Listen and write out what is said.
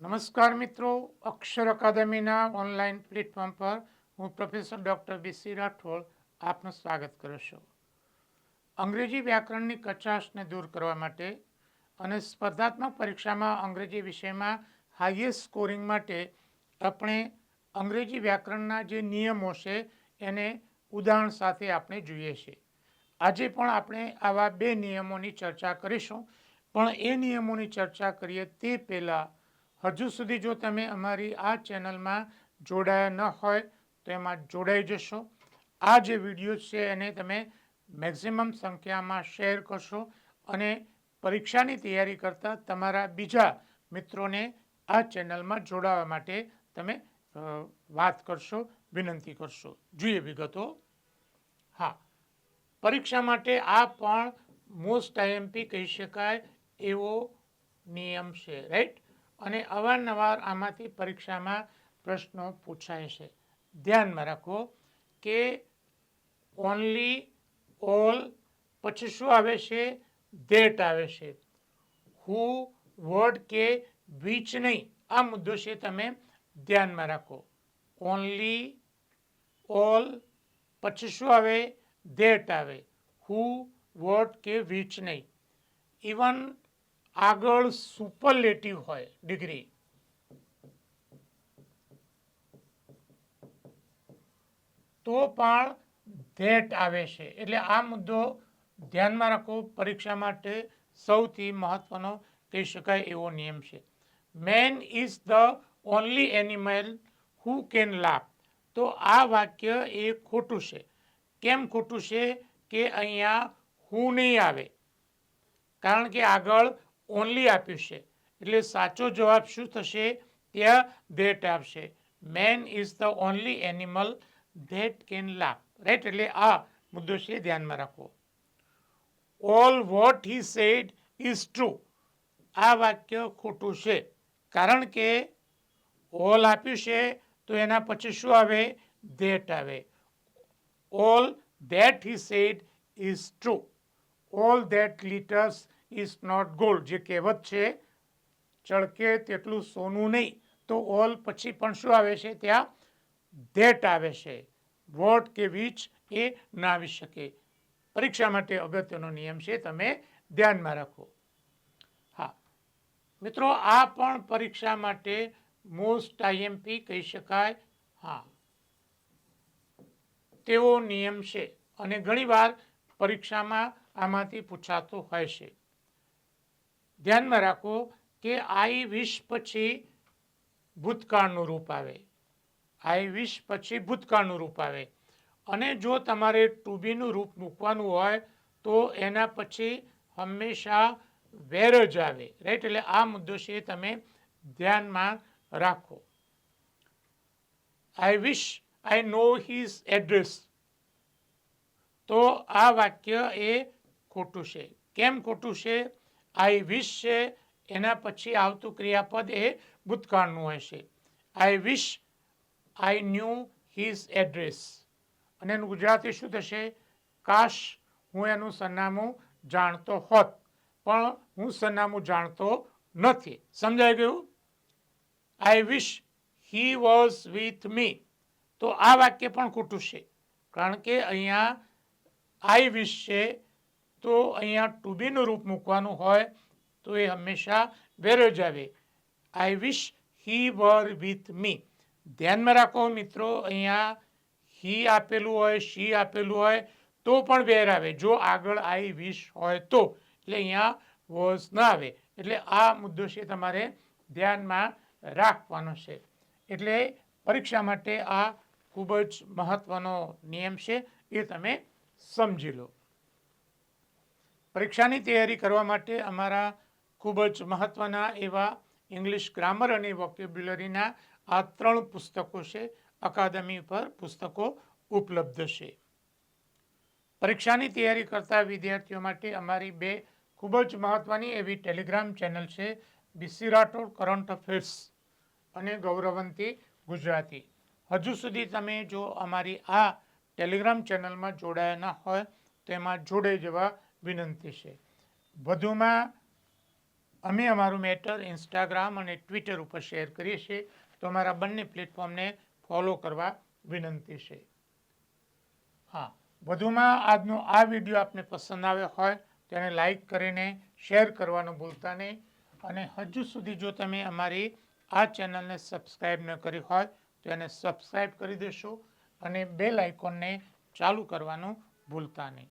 નમસ્કાર મિત્રો, અક્ષર અકાદમીના online platform પર હું પ્રોફેસર ડૉક્ટર બીસી રાઠોડ આપનું સ્વાગત કરું છું. અંગ્રેજી વ્યાકરણની કચાશને દૂર કરવા માટે અને સ્પર્ધાત્મક પરીક્ષામાં અંગ્રેજી વિષયમાં હાઈએસ્ટ સ્કોરિંગ માટે આપણે અંગ્રેજી વ્યાકરણના જે નિયમો છે એને ઉદાહરણ સાથે આપણે જોઈએ છીએ. આજે પણ આપણે આવા બે નિયમોની ચર્ચા કરીશું, પણ એ નિયમોની ચર્ચા કરીએ તે પહેલાં હજુ સુધી જો તમે અમારી આ ચેનલમાં જોડાયા ન હોય, તો એમાં જોડાઈ જશો. આ જે વીડિયો છે એને તમે મેક્ઝિમમ સંખ્યામાં શેર કરશો અને પરીક્ષાની તૈયારી કરતા તમારા બીજા મિત્રોને આ ચેનલમાં જોડાવા માટે તમે વાત કરશો, વિનંતી કરશો. જોઈએ વિગતો. હા, પરીક્ષા માટે આ પણ મોસ્ટ આઈએમપી કહી શકાય એવો નિયમ છે રાઈટ અને અવારનવાર આમાંથી પરીક્ષામાં પ્રશ્નો પૂછાય છે. ધ્યાનમાં રાખો કે ઓનલી ઓલ પછી શું આવે છે? ધેટ આવે છે. હુ વર્ડ કે વિચ નહીં. આ મુદ્દો છે તમે ધ્યાનમાં રાખો. ઓનલી ઓલ પછી શું આવે? ધેટ આવે. હુ વર્ડ કે વિચ નહીં. ઇવન આગળ સુપરલેટિવ હોય ડિગ્રી તો પણ ધેટ આવે છે. એટલે આ મુદ્દો ધ્યાનમાં રાખો, પરીક્ષા માટે સૌથી મહત્વનો કહી શકાય એવો નિયમ છે. Man is the only animal who can laugh તો આ વાક્ય એ ખોટું છે. કેમ ખોટું છે? કે અહીંયા હું નહીં આવે. કારણ કે આગળ ઓનલી આપ્યું છે. એટલે સાચો જવાબ શું થશે? ત્યાં ધેટ આપશે man is the only animal that can laugh right એટલે આ મુદ્દો છે, ધ્યાનમાં રાખો. All what he said is true આ વાક્ય ખોટું છે. કારણ કે ઓલ આપ્યું છે, તો એના પછી શું આવે? ધેટ આવે. All that he said is true all that glitters is not gold જે કહેવત છે, ચળકે તેટલું સોનું નહીં. તો ઓલ પછી પણ શું આવે છે? ત્યાં ધેટ આવે છે. વોટ કે વીચ એ ના આવી શકે. પરીક્ષા માટે અગત્યનો નિયમ છે, તમે ધ્યાનમાં રાખો. હા. મિત્રો, આ પણ પરીક્ષા માટે મોસ્ટ આઈએમપી કહી શકાય. હા. તેવો નિયમ છે. અને ઘણીવાર પરીક્ષામાં આમાંથી પૂછાતો હોય છે. ધ્યાનમાં રાખો કે આઈ વિશ પછી ભૂતકાળનું રૂપ આવે. આઈ વિશ પછી ભૂતકાળનું રૂપ આવે. અને જો તમારે ટુ બીનું રૂપ મૂકવાનું હોય, તો એના પછી હંમેશા વેર જ આવે. રાઈટ એટલે આ મુદ્દો છે તમે ધ્યાનમાં રાખો. આઈ વિશ આઈ નો હિઝ એડ્રેસ તો આ વાક્ય એ ખોટું છે. કેમ ખોટું છે? આઈ વિશ છે, એના પછી આવતું ક્રિયાપદ એ ભૂતકાળનું હશે I wish, I knew his address. અને એનું ગુજરાતી શું થશે? કાશ હું એનું સરનામું જાણતો હોત. પણ હું સરનામું જાણતો નથી. સમજાઈ ગયું? I wish he was with me. તો આ વાક્ય પણ ખોટું છે. કારણ કે અહીંયા આઈ વિશ છે તો અહીંયા ટુ બીનું રૂપ મૂકવાનું હોય, તો એ હંમેશા વેર જ આવે. આઈ wish he var with me ધ્યાનમાં રાખો મિત્રો, અહીંયા હી આપેલું હોય શી આપેલું હોય, તો પણ વેર આવે. જો આગળ આઈ વિશ હોય તો, એટલે અહીંયા વોઝ ન આવે. એટલે આ મુદ્દો છે તમારે ધ્યાનમાં રાખવાનો છે. એટલે પરીક્ષા માટે આ ખૂબ જ મહત્ત્વનો નિયમ છે, એ તમે સમજી લો. પરીક્ષાની તૈયારી કરવા માટે અમારા ખૂબ જ મહત્વના એવા ઇંગ્લિશ ગ્રામર અને વોકેબ્યુલરીના આ ત્રણ પુસ્તકો છે. અકાદમી પર પુસ્તકો ઉપલબ્ધ છે. પરીક્ષાની તૈયારી કરતા વિદ્યાર્થીઓ માટે અમારી બે ખૂબ જ મહત્વની એવી ટેલિગ્રામ ચેનલ છે. બીસી રાઠોડ, કરંટ અફેર્સ અને ગૌરવંતી ગુજરાતી. હજુ સુધી તમે જો અમારી આ ટેલિગ્રામ ચેનલમાં જોડાયા ન હોય તો એમાં જોડાઈ જવા વિનંતી છે. વધુમાં અમે અમારું મેટર ઇન્સ્ટાગ્રામ અને ટ્વિટર ઉપર શેર કરીએ છીએ. તો અમારા બંને પ્લેટફોર્મને ફોલો કરવા વિનંતી છે. હા, વધુમાં આજનો આ વીડિયો આપને પસંદ આવ્યો હોય તો એને લાઈક કરીને શેર કરવાનું ભૂલતા નહીં. અને હજુ સુધી જો તમે અમારી આ ચેનલને સબસ્ક્રાઈબ ન કરી હોય તો એને સબસ્ક્રાઈબ કરી દેશો અને બેલ આઇકોનને ચાલુ કરવાનું ભૂલતા નહીં.